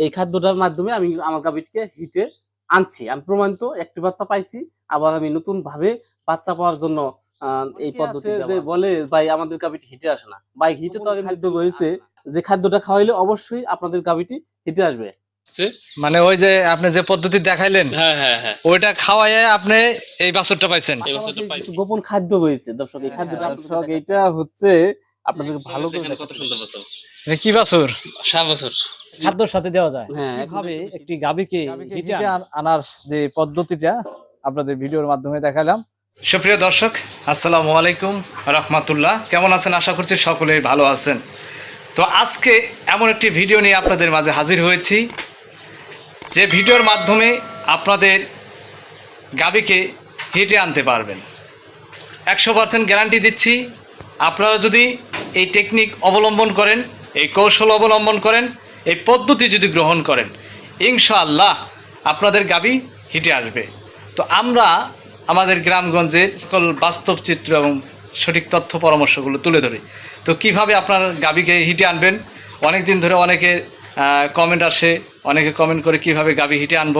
এই খাদ্যটার মাধ্যমে আমি আমার গাভীটিকে হিটে আনছি। আমি প্রমাণিত একটি বাচ্চা পাইছি আবার আমি নতুন ভাবে বাচ্চা পাওয়ার জন্য আহ, এই পদ্ধতি যে বলে ভাই আমাদের গাভীটি হিটে আসে না। ভাই হিটে তো আগে খাদ্য রয়েছে যে খাদ্যটা খাওয়াইলে অবশ্যই আপনাদের গাভীটি হিটে আসবে। মানে ওই যে আপনি যে পদ্ধতি দেখাইলেন হ্যাঁ হ্যাঁ হ্যাঁ। ওইটা খাওয়াইয়ে আপনি এই বাছুরটা পাইছেন। গোপন খাদ্য রয়েছে দর্শক এই খাদ্যটা দর্শক এটা হচ্ছে আপনাদের ভালো করে কি বাছুর? সাত বছর। খাদ্যর সাথে দেওয়া যায়। হ্যাঁ কীভাবে একটি গাভীকে হিটে হিটে আনার যে পদ্ধতিটা আপনাদের ভিডিওর মাধ্যমে দেখালাম। সুপ্রিয় দর্শক আসসালামু আলাইকুম রহমাতুল্লাহ। কেমন আছেন? আশা করছি সকলেই ভালো আছেন। তো আজকে এমন একটি ভিডিও নিয়ে আপনাদের মাঝে হাজির হয়েছি। যে ভিডিওর মাধ্যমে আপনাদের গাবিকে হিটে আনতে পারবেন। একশো পার্সেন্ট গ্যারান্টি দিচ্ছি। আপনারা যদি এই টেকনিক অবলম্বন করেন এই কৌশল অবলম্বন করেন, এই পদ্ধতি যদি গ্রহণ করেন, ইনশাআল্লাহ আপনাদের গাবি হিটে আসবে। তো আমরা আমাদের গ্রামগঞ্জের সকল বাস্তব চিত্র এবং সঠিক তথ্য পরামর্শগুলো তুলে ধরি। তো কীভাবে আপনার গাবিকে হিটে আনবেন? অনেক দিন ধরে অনেকে কমেন্ট আসে, অনেকে কমেন্ট করে কীভাবে গাবি হিটে আনব।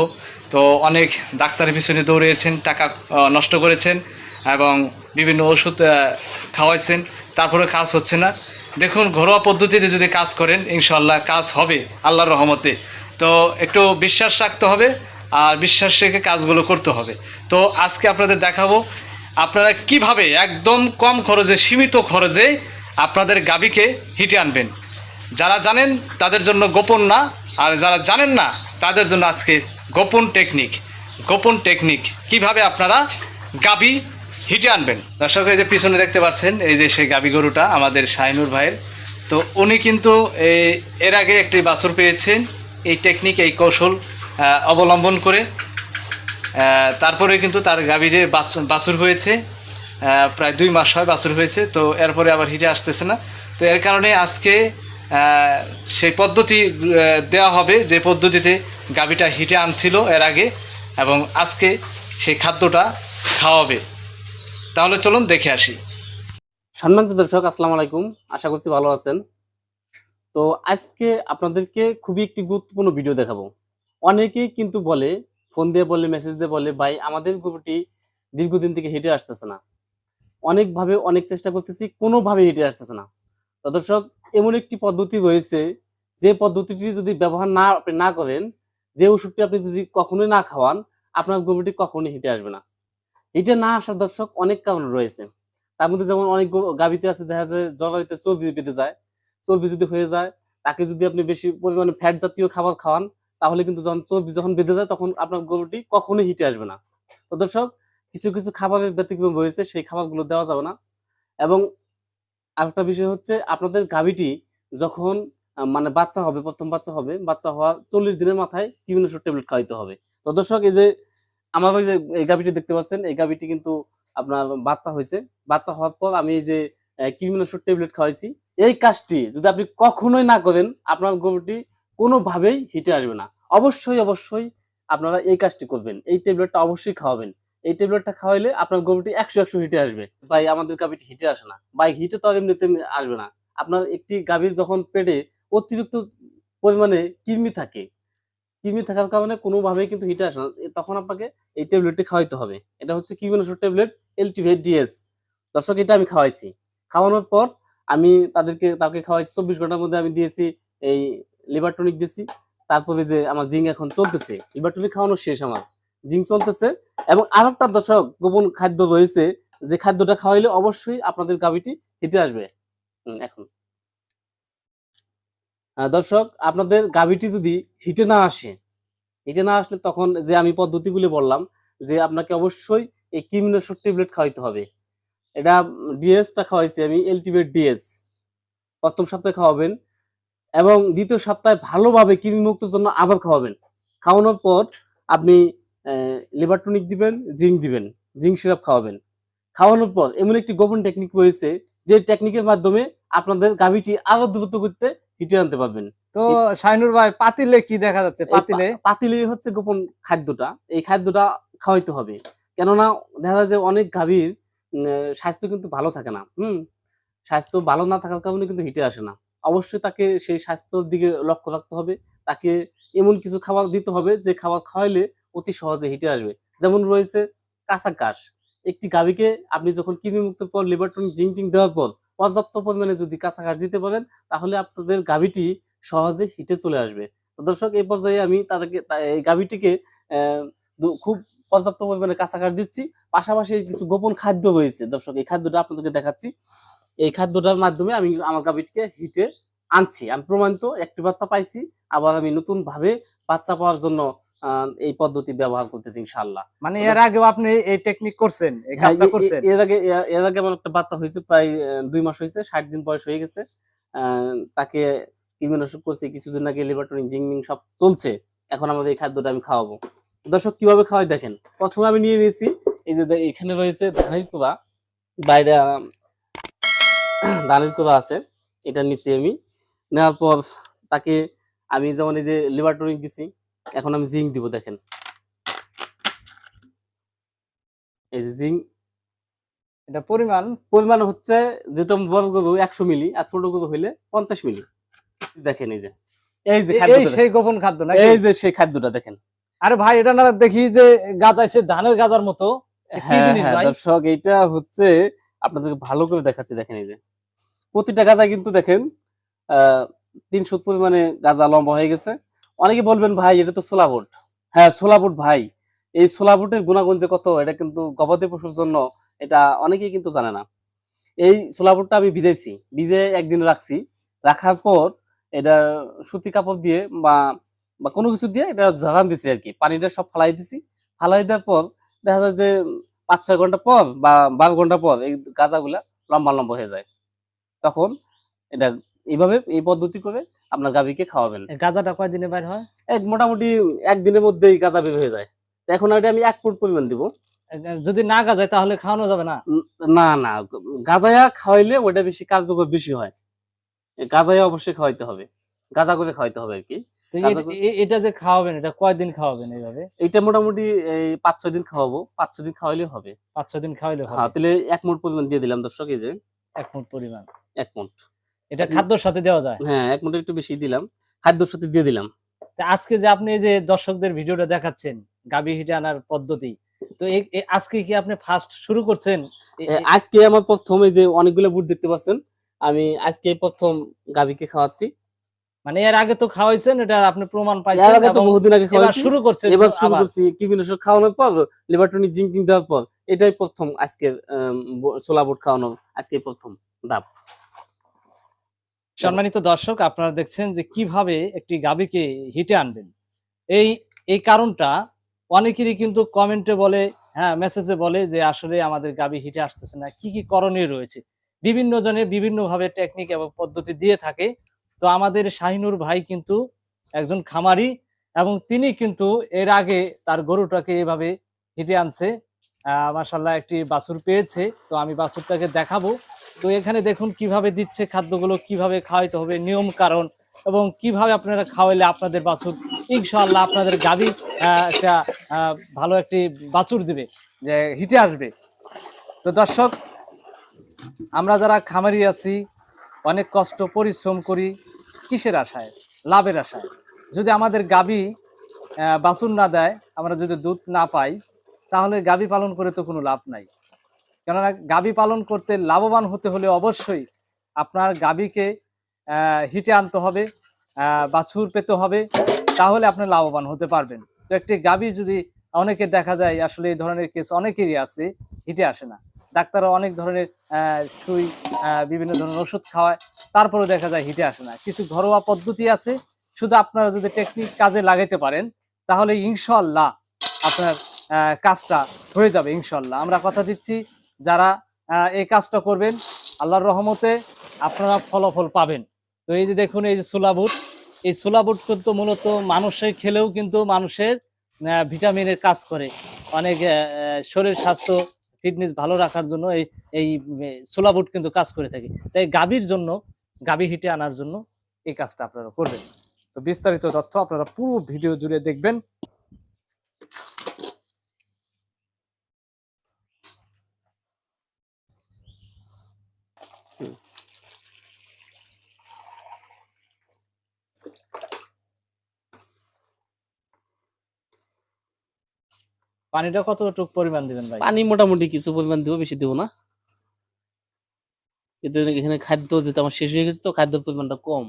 তো অনেক ডাক্তারের পিছনে দৌড়িয়েছেন টাকা নষ্ট করেছেন এবং বিভিন্ন ওষুধ খাওয়াইছেন। তারপরে কাজ হচ্ছে না। দেখুন, ঘরোয়া পদ্ধতিতে যদি কাজ করেন ইনশাল্লাহ কাজ হবে, আল্লাহর রহমতে। তো একটু বিশ্বাস রাখতে হবে, আর বিশ্বাস রেখে কাজগুলো করতে হবে। তো আজকে আপনাদের দেখাবো, আপনারা কীভাবে একদম কম খরচে, সীমিত খরচে আপনাদের গাবিকে হিটে আনবেন। যারা জানেন, তাদের জন্য গোপন না, আর যারা জানেন না, তাদের জন্য আজকে গোপন টেকনিক। গোপন টেকনিক, কীভাবে আপনারা গাবি হিটে আনবেন। দর্শক, এই যে পিছনে দেখতে পাচ্ছেন, এই যে সেই গাবি গরুটা আমাদের শাহিনুর ভাইয়ের। তো উনি কিন্তু এই- এর আগে একটি বাছুর পেয়েছেন, এই টেকনিক এই কৌশল অবলম্বন করে। তারপরে কিন্তু তার গাভীরে বাছ- বাছুর হয়েছে। প্রায় দুই মাস হয় বাছুর হয়েছে, তো এরপরে আবার হিটে আসতেছে না। তো এর কারণে আজকে সেই পদ্ধতি দেওয়া হবে, যে পদ্ধতিতে গাভীটা হিটে আনছিল এর আগে, এবং আজকে সেই খাদ্যটা খাওয়াবে। তাহলে চলুন দেখে আসি। সম্মানিত দর্শক, আসসালামু আলাইকুম। আশা করছি ভালো আছেন। তো আজকে আপনাদেরকে খুবই একটি গুরুত্বপূর্ণ ভিডিও দেখাবো। অনেকেই কিন্তু বলে, ফোন দিয়ে বলে মেসেজ দিয়ে বলে, ভাই, আমাদের গরুটি দীর্ঘদিন থেকে হেঁটে আসতেছে না। অনেকভাবে অনেক চেষ্টা করতেছি কোনোভাবে হেঁটে আসতেছে না। তো দর্শক, এমন একটি পদ্ধতি রয়েছে, যে পদ্ধতিটি যদি ব্যবহার না, আপনি না করেন, যে ওষুধটি আপনি যদি কখনোই না খাওয়ান, আপনার গরুটি কখনোই হেঁটে আসবে না। হেঁটে না আসার দর্শক অনেক কারণ রয়েছে। তার মধ্যে যেমন অনেক গাভীতে আছে, দেখা যায় জবাইতে চর্বি বেঁধে যায়। চর্বি যদি হয়ে যায়, তাকে যদি আপনি বেশি পরিমাণে ফ্যাট জাতীয় খাবার খাওয়ান, তাহলে কিন্তু যখন চর্বি যখন বেঁধে যায়, তখন আপনার গরুটি কখনোই হিটে আসবে না। তো দর্শক, কিছু কিছু খাবারের ব্যতিক্রম রয়েছে, সেই খাবারগুলো দেওয়া যাবে না। এবং আরেকটা বিষয় হচ্ছে, আপনাদের গাভীটি যখন মানে বাচ্চা হবে, প্রথম বাচ্চা হবে, বাচ্চা হওয়া চল্লিশ দিনের মাথায় বিভিন্ন ট্যাবলেট খাওয়াইতে হবে। তো দর্শক, এই যে আমার ওই যে, এই গাভীটি দেখতে পাচ্ছেন, এই গাভীটি কিন্তু আপনার বাচ্চা হয়েছে। বাচ্চা হওয়ার পর আমি এই যে কৃমিনাশক ট্যাবলেট খাওয়াইছি। এই কাজটি যদি আপনি কখনোই না করেন, আপনার গরুটি কোনোভাবেই হিটে আসবে না। অবশ্যই অবশ্যই আপনারা এই কাজটি করবেন। এই ট্যাবলেটটা অবশ্যই খাওয়াবেন। এই ট্যাবলেটটা খাওয়াইলে আপনার গরুটি একশো একশো হিটে আসবে। ভাই, আমাদের গাভীটি হিটে আসে না। ভাই, হিটে তো এমনিতে আসবে না। আপনার একটি গাভীর যখন পেটে অতিরিক্ত পরিমাণে কৃমি থাকে কৃমি থাকার কারণে কোনোভাবেই কিন্তু হিটে আসে না। তখন আপনাকে এই ট্যাবলেটটি খাওয়াইতে হবে। এটা হচ্ছে কৃমিনাশক ট্যাবলেট এলটিভেট ডিএস দর্শক, এটা আমি খাওয়াইছি। খাওয়ানোর পর আমি তাদেরকে, তাকে খাওয়াইছি। চব্বিশ ঘণ্টার মধ্যে আমি দিয়েছি এই লিভার টনিক দিয়েছি তারপরে যে আমার জিঙ্ক এখন চলতেছে লিভার টনিক খাওয়ানো শেষ আমার। জিঙ্ক চলতেছে এবং আর একটা দর্শক, গোপন খাদ্য রয়েছে। যে খাদ্যটা খাওয়াইলে অবশ্যই আপনাদের গাভীটি হিটে আসবে। এখন। দর্শক, আপনাদের গাভীটি যদি হিটে না আসে, হিটে না আসলে তখন যে আমি পদ্ধতিগুলি বললাম, যে আপনাকে অবশ্যই এই কৃমিনাশক ট্যাবলেট খাওয়াইতে হবে। এটা ডিএসটা খাওয়াইছি আমি এলটিভেট ডিএস। প্রথম সপ্তাহে খাওয়াবেন এবং দ্বিতীয় সপ্তাহে ভালোভাবে কৃমিমুক্তর জন্য আবার খাওয়াবেন। খাওয়ানোর পর আপনি লিভার টনিক দিবেন, জিঙ্ক দিবেন, জিঙ্ক সিরাপ খাওয়াবেন। খাওয়ানোর পর এমন একটি গোপন টেকনিক রয়েছে, যে টেকনিকের মাধ্যমে আপনাদের গাভীটি আরও দ্রুত করতে হিটে আনতে পারবেন। তো শাইনুর ভাই পাতিলে কি দেখা যাচ্ছে? পাতিলে? পাতিলে হচ্ছে গোপন খাদ্যটা। এই খাদ্যটা খাওয়াইতে হবে। কেননা দেখা যায় যে অনেক গাভীর স্বাস্থ্য কিন্তু ভালো থাকে না। হুম? স্বাস্থ্য ভালো না থাকার কারণে কিন্তু হিটে আসে না। অবশ্যই তাকে সেই স্বাস্থ্যর দিকে লক্ষ্য রাখতে হবে। তাকে এমন কিছু খাবার দিতে হবে যে খাবার খাওয়াইলে অতি সহজে হিটে আসবে। যেমন রয়েছে কাঁচা ঘাস। একটি গাভীকে আপনি যখন কৃমি মুক্ত পর লিভারটন জিঙ্কিং দেওয়ার পর পর্যাপ্ত পরিমাণে যদি কাঁচা ঘাস দিতে পারেন, তাহলে আপনাদের গাভীটি সহজে হিটে চলে আসবে। তো দর্শক, এই পর্যায়ে আমি তাদেরকে এই গাভীটিকে খুব পর্যাপ্ত পরিমাণে কাঁচা ঘাস দিচ্ছি। পাশাপাশি কিছু গোপন খাদ্য রয়েছে। দর্শক, এই খাদ্যটা আপনাদেরকে দেখাচ্ছি। এই খাদ্যটার মাধ্যমে আমি আমার গাভীটিকে হিটে আনছি। আমি প্রমাণিত, একটি বাচ্চা পাইছি। আবার আমি নতুন ভাবে বাচ্চা পাওয়ার জন্য এই পদ্ধতি ব্যবহার করতেছি ইনশাল্লাহ মানে এর আগেও আপনি এই টেকনিক করছেন এই হ্যাঁ, কাজটা করছেন? এর আগে এর আগে আমার একটা বাচ্চা হয়েছে প্রায় দুই মাস হয়েছে ষাট দিন বয়স হয়ে গেছে। তাকে কৃমিনাশক করছি কিছুদিন আগে লিভারটনিক জিংমিং সব চলছে এখন আমাদের এই খাদ্যটা আমি খাওয়াবো। দর্শক কীভাবে খাওয়াই দেখেন? প্রথমে আমি নিয়ে নিয়েছি এই যে এখানে রয়েছে ধানের কুড়া বাইরে ধানের কুড়া আছে এটা নিচ্ছি আমি। নেওয়ার পর তাকে আমি যেমন এই যে লিভারটনিক দিছি এখন আমি জিঙ্ক দিব দেখেন। এই যে জিঙ্ক এটা পরিমাণ? পরিমাণ হচ্ছে যেটা বড় গরু একশো মিলি আর ছোট গরু হইলে পঞ্চাশ মিলি। দেখেন এই যে এই যে এই সেই গোপন খাদ্য নাকি? এই যে সেই খাদ্যটা দেখেন। আরে ভাই এটা না দেখি যে গাজাইছে ধানের গাজার মতো। হ্যাঁ হ্যাঁ? দর্শক এইটা হচ্ছে আপনাদেরকে ভালো করে দেখাচ্ছি দেখেন এই যে। প্রতিটা গাজা কিন্তু দেখেন আহ তিনশো পরিমাণে গাজা লম্বা হয়ে গেছে। অনেকে বলবেন, ভাই, এটা তো সোলা বুট। হ্যাঁ সোলা বুট, ভাই। এই সোলা বুটের গুণাগুণ যে কত, এটা কিন্তু গবাদি পশুর জন্য এটা অনেকেই কিন্তু জানে না। এই সোলা বুটটা আমি ভিজাইছি, ভিজে একদিন রাখছি। রাখার পর এটা সুতি কাপড় দিয়ে বা বা কোনো কিছু দিয়ে এটা ঝরান দিছি আর কি। পানিটা সব ফালাই দিছি। ফালাই দেওয়ার পর দেখা যায় যে পাঁচ, ছয় ঘণ্টা পর বা বারো ঘণ্টা পর এই গাঁজাগুলা লম্বা লম্বা হয়ে যায়। তখন এটা এইভাবে, এই পদ্ধতি করে আপনার গাভীকে খাওয়াবেন। গাজাটা কয়দিনে বাইর হয়? এক মোটামুটি একদিনের মধ্যেই গাঁজা বের হয়ে যায়। এখন এটা আমি এক ফুট পরিমাণ দিব। যদি না গাজায় তাহলে খাওয়ানো যাবে না? না না। গাঁজায়া খাওয়াইলে ওটা বেশি কার্যকর বেশি হয়। গাঁজায়া অবশ্যই খাওয়াইতে হবে। গাঁজা করে খাওয়াইতে হবে আর কি। এটা যে খাওয়াবেন এটা কয়দিন খাওয়াবেন এইভাবে? এটা মোটামুটি এই পাঁচ ছয় দিন খাওয়াবো। পাঁচ ছয় দিন খাওয়াইলে হবে। পাঁচ ছয় দিন খাওয়াইলে হ্যাঁ তাহলে এক মুঠ পরিমাণ দিয়ে দিলাম দর্শক এই যে। এক মুঠ পরিমাণ। এক মুঠ। এটা খাদ্যর সাথে দেওয়া যায়। হ্যাঁ এক মুঠ একটু বেশি দিলাম খাদ্যর সাথে দিয়ে দিলাম। তা আজকে যে আপনি এই যে দর্শকদের ভিডিওটা দেখাচ্ছেন গাবি হিটে আনার পদ্ধতি তো আজকে কি আপনি ফার্স্ট শুরু করছেন? আজকে আমার প্রথম যে অনেকগুলো বুট দেখতে পাচ্ছেন আমি আজকে প্রথম গাভীকে খাওয়াচ্ছি। মানে এর আগে তো খাওয়াইছেন এটা আপনি প্রমাণ পাইছেন এর আগে তো বহুদিন আগে এবার শুরু করছেন এবার শুরু। করছি কীটনাশক খাওয়ানোর পর লিভারটনিক জিঙ্কিং দেওয়ার পর। এটাই প্রথম আজকে সোলা বুট খাওয়ানো আজকে প্রথম ধাপ। সম্মানিত দর্শক, আপনারা দেখছেন যে কীভাবে একটি গাবিকে হিটে আনবেন। এই এই কারণটা অনেকেরই কিন্তু কমেন্টে বলে হ্যাঁ মেসেজে বলে যে আসলে আমাদের গাবি হিটে আসতেছে না। কি কি করণীয় রয়েছে? বিভিন্ন জনে বিভিন্ন ভাবে টেকনিক এবং পদ্ধতি দিয়ে থাকে। তো আমাদের শাহিনুর ভাই কিন্তু একজন খামারি এবং তিনি কিন্তু এর আগে তার গরুটাকে এভাবে হিটে আনছে। মাসাল্লাহ একটি বাছুর পেয়েছে। তো আমি বাছুরটাকে দেখাবো। তো এখানে দেখুন কীভাবে দিচ্ছে খাদ্যগুলো, কীভাবে খাওয়াইতে হবে, নিয়ম কারণ, এবং কীভাবে আপনারা খাওয়াইলে আপনাদের বাছুর, ইনশাআল্লাহ আপনাদের গাবি একটা ভালো একটি বাছুর দিবে, যে হিটে আসবে। তো দর্শক, আমরা যারা খামারি আছি, অনেক কষ্ট, পরিশ্রম করি, কিসের আশায়? লাভের আশায়। যদি আমাদের গাবি বাছুর না দেয়, আমরা যদি দুধ না পাই, তাহলে গাবি পালন করে তো কোনো লাভ নাই। কেননা গাবি পালন করতে লাভবান হতে হলে অবশ্যই আপনার আহ, হিটে আনতে হবে বাছুর পেতে হবে তাহলে আপনি লাভবান হতে পারবেন। তো একটি গাবি যদি অনেকে দেখা যায় আসলে এই ধরনের কেস অনেকেরই আছে হিটে আসে না। ডাক্তাররা অনেক ধরনের সুই বিভিন্ন ধরনের ওষুধ খাওয়ায় তারপরে দেখা যায় হিটে আসে না। কিছু ঘরোয়া পদ্ধতি আছে শুধু আপনারা যদি টেকনিক কাজে লাগাইতে পারেন তাহলে ইনশাল্লাহ আপনার কাজটা হয়ে যাবে ইনশাল্লাহ আমরা কথা দিচ্ছি যারা এই কাজটা করবেন, আল্লাহর রহমতে আপনারা ফলাফল পাবেন। তো এই যে দেখুন, এই যে সোলাবুট এই সোলাবুট কিন্তু মূলত মানুষের খেলেও কিন্তু মানুষের ভিটামিনের কাজ করে। অনেক শরীর স্বাস্থ্য, ফিটনেস ভালো রাখার জন্য এই এই সোলাবুট কিন্তু কাজ করে থাকে। তাই গাভীর জন্য, গাভী হিটে আনার জন্য এই কাজটা আপনারা করবেন। তো বিস্তারিত তথ্য আপনারা পুরো ভিডিও জুড়ে দেখবেন। পানিটা কতটুকু পরিমাণ দিবেন ভাই? পানি মোটামুটি কিছু পরিমাণ দিব বেশি দিব না। কিন্তু এখানে খাদ্য যেহেতু আমার শেষ হয়ে গেছে তো খাদ্যের পরিমাণটা কম।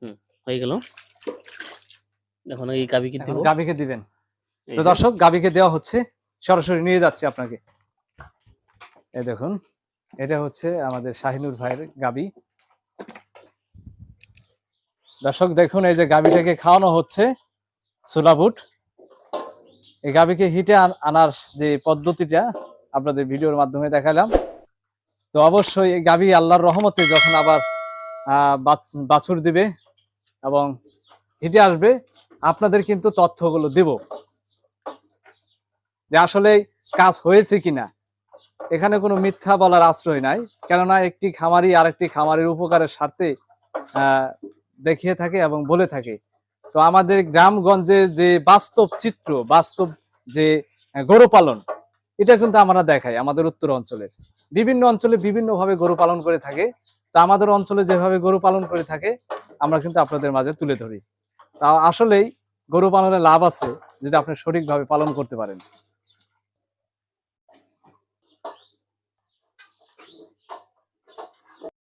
হুম হয়ে গেল। এখন এই গাবিকে দিব। গাভীকে দিবেন। তো দর্শক গাভীকে দেওয়া হচ্ছে। সরাসরি নিয়ে যাচ্ছে আপনাকে। এই দেখুন এটা হচ্ছে আমাদের শাহিনুর ভাইয়ের গাবি দর্শক, দেখুন এই যে গাবিটাকে খাওয়ানো হচ্ছে, সোলাবুট। এই গাবিকে হিটে আনার যে পদ্ধতিটা আপনাদের ভিডিওর মাধ্যমে দেখালাম। তো অবশ্যই এই গাবি আল্লাহর রহমতে যখন আবার বাছুর দিবে এবং হিটে আসবে, আপনাদের কিন্তু তথ্যগুলো দেব। যে আসলে কাজ হয়েছে কিনা। এখানে কোনো মিথ্যা বলার আশ্রয় নাই। কেননা একটি খামারি আরেকটি খামারের উপকারের স্বার্থে দেখিয়ে থাকে এবং বলে থাকে। তো আমাদের গ্রামগঞ্জে যে বাস্তব চিত্র, বাস্তব যে গরু পালন, এটা কিন্তু আমরা দেখাই আমাদের উত্তর অঞ্চলের। বিভিন্ন অঞ্চলে বিভিন্নভাবে গরু পালন করে থাকে। তো আমাদের অঞ্চলে যেভাবে গরু পালন করে থাকে, আমরা কিন্তু আপনাদের মাঝে তুলে ধরি। তা আসলেই গরু পালনে লাভ আছে যদি আপনি সঠিকভাবে পালন করতে পারেন।